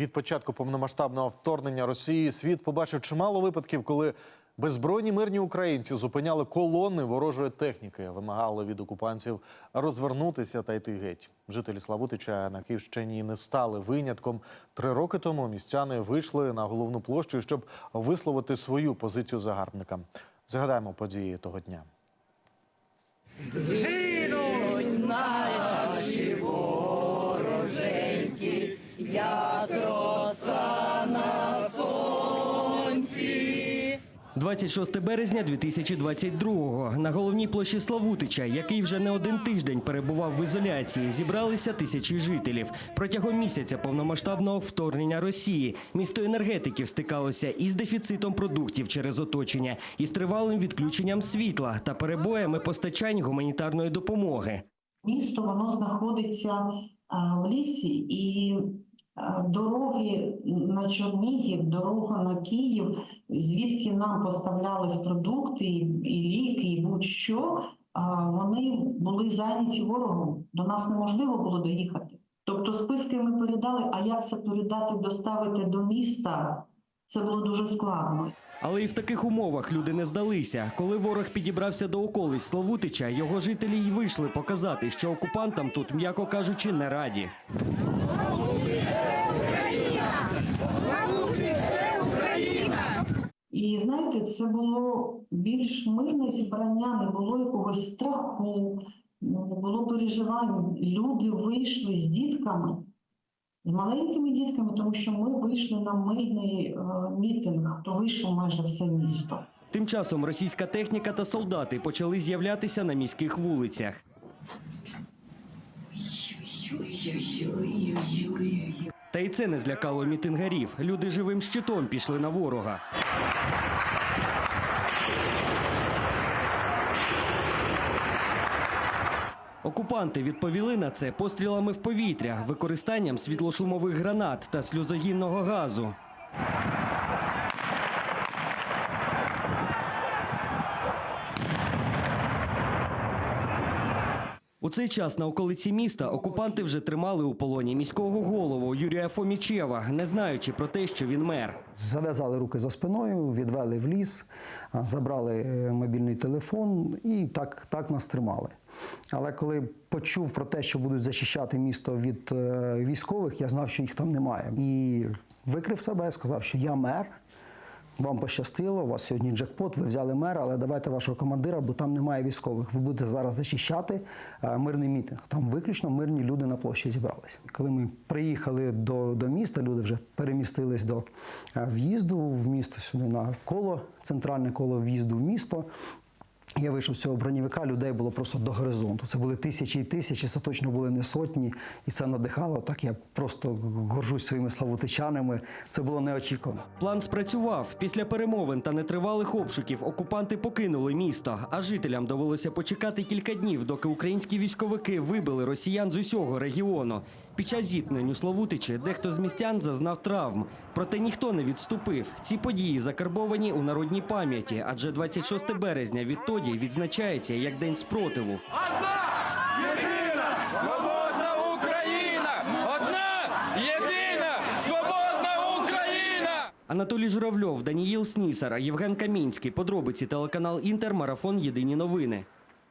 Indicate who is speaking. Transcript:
Speaker 1: Від початку повномасштабного вторгнення Росії світ побачив чимало випадків, коли беззбройні мирні українці зупиняли колони ворожої техніки, вимагали від окупантів розвернутися та йти геть. Жителі Славутича на Київщині не стали винятком. Три роки тому містяни вийшли на головну площу, щоб висловити свою позицію загарбникам. Згадаємо події того дня.
Speaker 2: Як роса на сонці.
Speaker 3: 26 березня 2022-го на головній площі Славутича, який вже не один тиждень перебував в ізоляції, зібралися тисячі жителів. Протягом місяця повномасштабного вторгнення Росії місто енергетиків стикалося із дефіцитом продуктів через оточення, із тривалим відключенням світла та перебоями постачань гуманітарної допомоги.
Speaker 4: Місто воно знаходиться в лісі, і дороги на Чернігів, дорога на Київ, звідки нам поставлялись продукти, і, ліки, і будь-що, а, вони були зайняті ворогом. До нас неможливо було доїхати. Тобто списки ми передали, а як це передати, доставити до міста, це було дуже складно.
Speaker 3: Але і в таких умовах люди не здалися. Коли ворог підібрався до околиць Славутича, його жителі й вийшли показати, що окупантам тут, м'яко кажучи, не раді.
Speaker 4: І знаєте, це було більш мирне зібрання, не було якогось страху, не було переживань. Люди вийшли з дітками, з маленькими дітками, тому що ми вийшли на мирний е, мітинг, то вийшло майже все місто.
Speaker 3: Тим часом російська техніка та солдати почали з'являтися на міських вулицях. Та й це не злякало мітингарів. Люди живим щитом пішли на ворога. Окупанти відповіли на це пострілами в повітря, використанням світлошумових гранат та сльозогінного газу. У цей час на околиці міста окупанти вже тримали у полоні міського голову Юрія Фомічева, не знаючи про те, що він мер.
Speaker 5: Зав'язали руки за спиною, відвели в ліс, забрали е, мобільний телефон і так, так нас тримали. Але коли почув про те, що будуть захищати місто від е, військових, я знав, що їх там немає. І викрив себе, сказав, що я мер. Вам пощастило, у вас сьогодні джекпот, ви взяли мера, але давайте вашого командира, бо там немає військових. Ви будете зараз захищати е, мирний мітинг. Там виключно мирні люди на площі зібралися. Коли ми приїхали до, до міста, люди вже перемістились до е, в'їзду в місто сюди на коло, центральне коло в'їзду в місто. Я вийшов з цього бронєвика, людей було просто до горизонту. Це були тисячі і тисячі, це точно були не сотні, і це надихало. Так я просто горжусь своїми славутичанами. Це було неочікувано.
Speaker 3: План спрацював. Після перемовин та нетривалих обшуків окупанти покинули місто, а жителям довелося почекати кілька днів, доки українські військовики вибили росіян з усього регіону. Під час зіткнень у Славутичі дехто з містян зазнав травм. Проте ніхто не відступив. Ці події закарбовані у народній пам'яті, адже 26 березня відтоді відзначається як День спротиву.
Speaker 6: Одна єдина свободна Україна! Одна єдина свободна Україна!
Speaker 3: Анатолій Журавльов, Даніїл Снісар, Євген Камінський. Подробиці телеканал Інтер. Марафон. Єдині новини.